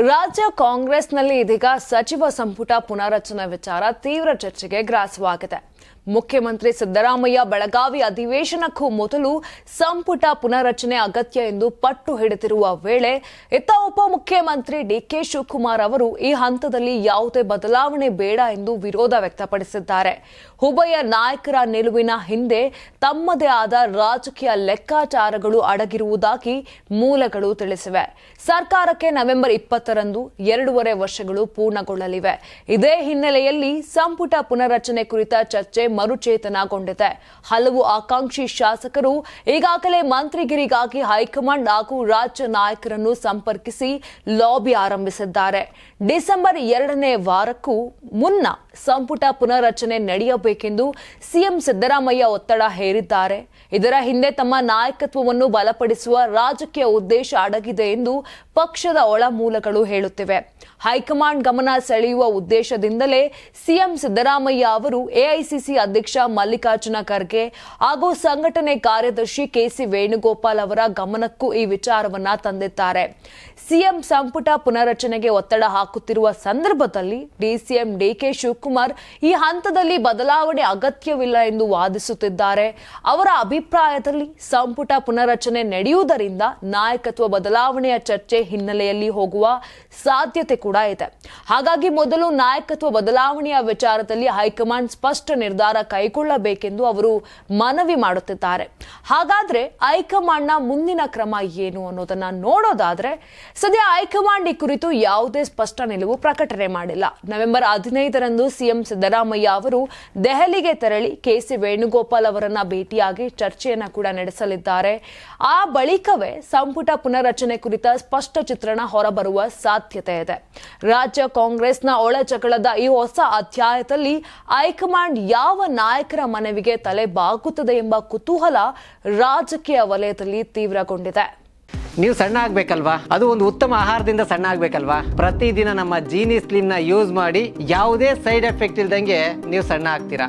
ರಾಜ್ಯ ಕಾಂಗ್ರೆಸ್ನಲ್ಲಿ ಇದೀಗ ಸಚಿವ ಸಂಪುಟ ಪುನರಚನೆ ವಿಚಾರ ತೀವ್ರ ಚರ್ಚೆಗೆ ಗ್ರಾಸವಾಗಿದೆ. ಮುಖ್ಯಮಂತ್ರಿ ಸಿದ್ದರಾಮಯ್ಯ ಬೆಳಗಾವಿ ಅಧಿವೇಶನಕ್ಕೂ ಮೊದಲು ಸಂಪುಟ ಪುನರಚನೆ ಅಗತ್ಯ ಎಂದು ಪಟ್ಟು ಹಿಡಿದಿರುವ ವೇಳೆ ಇತ್ತ ಉಪಮುಖ್ಯಮಂತ್ರಿ ಡಿಕೆ ಶಿವಕುಮಾರ್ ಅವರು ಈ ಹಂತದಲ್ಲಿ ಯಾವುದೇ ಬದಲಾವಣೆ ಬೇಡ ಎಂದು ವಿರೋಧ ವ್ಯಕ್ತಪಡಿಸಿದ್ದಾರೆ. ಉಭಯ ನಾಯಕರ ನಿಲುವಿನ ಹಿಂದೆ ತಮ್ಮದೇ ಆದ ರಾಜಕೀಯ ಲೆಕ್ಕಾಚಾರಗಳು ಅಡಗಿರುವುದಾಗಿ ಮೂಲಗಳು ತಿಳಿಸಿವೆ. ಸರ್ಕಾರಕ್ಕೆ ನವೆಂಬರ್ ಇಪ್ಪತ್ತರಂದು ಎರಡೂವರೆ ವರ್ಷಗಳು ಪೂರ್ಣಗೊಳ್ಳಲಿವೆ. ಇದೇ ಹಿನ್ನೆಲೆಯಲ್ಲಿ ಸಂಪುಟ ಪುನರಚನೆ ಕುರಿತ ಚರ್ಚೆ ಮರುಚೇತನಗೊಂಡಿದೆ. ಹಲವು ಆಕಾಂಕ್ಷಿ ಶಾಸಕರು ಈಗಾಗಲೇ ಮಂತ್ರಿಗಿರಿಗಾಗಿ ಹೈಕಮಾಂಡ್ ಹಾಗೂ ರಾಜ್ಯ ನಾಯಕರನ್ನು ಸಂಪರ್ಕಿಸಿ ಲಾಬಿ ಆರಂಭಿಸಿದ್ದಾರೆ. ಡಿಸೆಂಬರ್ ಎರಡನೇ ವಾರಕ್ಕೂ ಮುನ್ನ ಸಂಪುಟ ಪುನರಚನೆ ನಡೆಯಬೇಕೆಂದು ಸಿಎಂ ಸಿದ್ದರಾಮಯ್ಯ ಒತ್ತಡ ಹೇರಿದ್ದಾರೆ. ಇದರ ಹಿಂದೆ ತಮ್ಮ ನಾಯಕತ್ವವನ್ನು ಬಲಪಡಿಸುವ ರಾಜಕೀಯ ಉದ್ದೇಶ ಅಡಗಿದೆ ಎಂದು ಪಕ್ಷದ ಒಳ ಮೂಲಗಳು ಹೇಳುತ್ತಿವೆ. ಹೈಕಮಾಂಡ್ ಗಮನ ಸೆಳೆಯುವ ಉದ್ದೇಶದಿಂದಲೇ ಸಿಎಂ ಸಿದ್ದರಾಮಯ್ಯ ಅವರು ಎಐಸಿಸಿ ಅಧ್ಯಕ್ಷ ಮಲ್ಲಿಕಾರ್ಜುನ ಖರ್ಗೆ ಹಾಗೂ ಸಂಘಟನೆ ಕಾರ್ಯದರ್ಶಿ ಕೆಸಿ ವೇಣುಗೋಪಾಲ್ ಅವರ ಗಮನಕ್ಕೂ ಈ ವಿಚಾರವನ್ನ ತಂದಿದ್ದಾರೆ. ಸಿಎಂ ಸಂಪುಟ ಪುನರಚನೆಗೆ ಒತ್ತಡ ಹಾಕುತ್ತಿರುವ ಸಂದರ್ಭದಲ್ಲಿ ಡಿಸಿಎಂ ಡಿಕೆ ಶಿವಕುಮಾರ್ ಈ ಹಂತದಲ್ಲಿ ಬದಲಾವಣೆ ಅಗತ್ಯವಿಲ್ಲ ಎಂದು ವಾದಿಸುತ್ತಿದ್ದಾರೆ. ಅವರ ಅಭಿಪ್ರಾಯದಲ್ಲಿ ಸಂಪುಟ ಪುನರಚನೆ ನಡೆಯುವುದರಿಂದ ನಾಯಕತ್ವ ಬದಲಾವಣೆಯ ಚರ್ಚೆ ಹಿನ್ನೆಲೆಯಲ್ಲಿ ಹೋಗುವ ಸಾಧ್ಯತೆ ಕೂಡ ಇದೆ. ಹಾಗಾಗಿ ಮೊದಲು ನಾಯಕತ್ವ ಬದಲಾವಣೆಯ ವಿಚಾರದಲ್ಲಿ ಹೈಕಮಾಂಡ್ ಸ್ಪಷ್ಟ ನಿರ್ಧಾರ ಕೈಗೊಳ್ಳಬೇಕೆಂದು ಅವರು ಮನವಿ ಮಾಡುತ್ತಿದ್ದಾರೆ. ಹಾಗಾದ್ರೆ ಹೈಕಮಾಂಡ್ನ ಮುಂದಿನ ಕ್ರಮ ಏನು ಅನ್ನೋದನ್ನ ನೋಡೋದಾದ್ರೆ, ಸದ್ಯ ಹೈಕಮಾಂಡ್ ಈ ಕುರಿತು ಯಾವುದೇ ಸ್ಪಷ್ಟ ನಿಲುವು ಪ್ರಕಟಣೆ ಮಾಡಿಲ್ಲ. ನವೆಂಬರ್ ಹದಿನೈದರಂದು ಸಿಎಂ ಸಿದ್ದರಾಮಯ್ಯ ಅವರು ದೆಹಲಿಗೆ ತೆರಳಿ ಕೆಸಿ ವೇಣುಗೋಪಾಲ್ ಅವರನ್ನ ಭೇಟಿಯಾಗಿ ಚರ್ಚೆಯನ್ನ ಕೂಡ ನಡೆಸಲಿದ್ದಾರೆ. ಆ ಬಳಿಕವೇ ಸಂಪುಟ ಪುನರಚನೆ ಕುರಿತ ಸ್ಪಷ್ಟ ಚಿತ್ರಣ ಹೊರಬರುವ ಸಾಧ್ಯತೆ ಇದೆ. ರಾಜ್ಯ ಕಾಂಗ್ರೆಸ್ನ ಒಳ ಜಗಳದ ಈ ಹೊಸ ಅಧ್ಯಾಯದಲ್ಲಿ ಹೈಕಮಾಂಡ್ ಯಾವ ನಾಯಕರ ಮನವಿಗೆ ತಲೆ ಬಾಗುತ್ತದೆ ಎಂಬ ಕುತೂಹಲ ರಾಜಕೀಯ ವಲಯದಲ್ಲಿ ತೀವ್ರಗೊಂಡಿದೆ. ನೀವು ಸಣ್ಣ ಆಗ್ಬೇಕಲ್ವಾ? ಅದು ಒಂದು ಉತ್ತಮ ಆಹಾರದಿಂದ ಸಣ್ಣ ಆಗ್ಬೇಕಲ್ವಾ? ಪ್ರತಿದಿನ ನಮ್ಮ ಜೀನಿ ಸ್ಲಿಮ್ನ ಯೂಸ್ ಮಾಡಿ ಯಾವುದೇ ಸೈಡ್ ಎಫೆಕ್ಟ್ ಇಲ್ದಂಗೆ ನೀವು ಸಣ್ಣ ಆಗ್ತೀರಾ?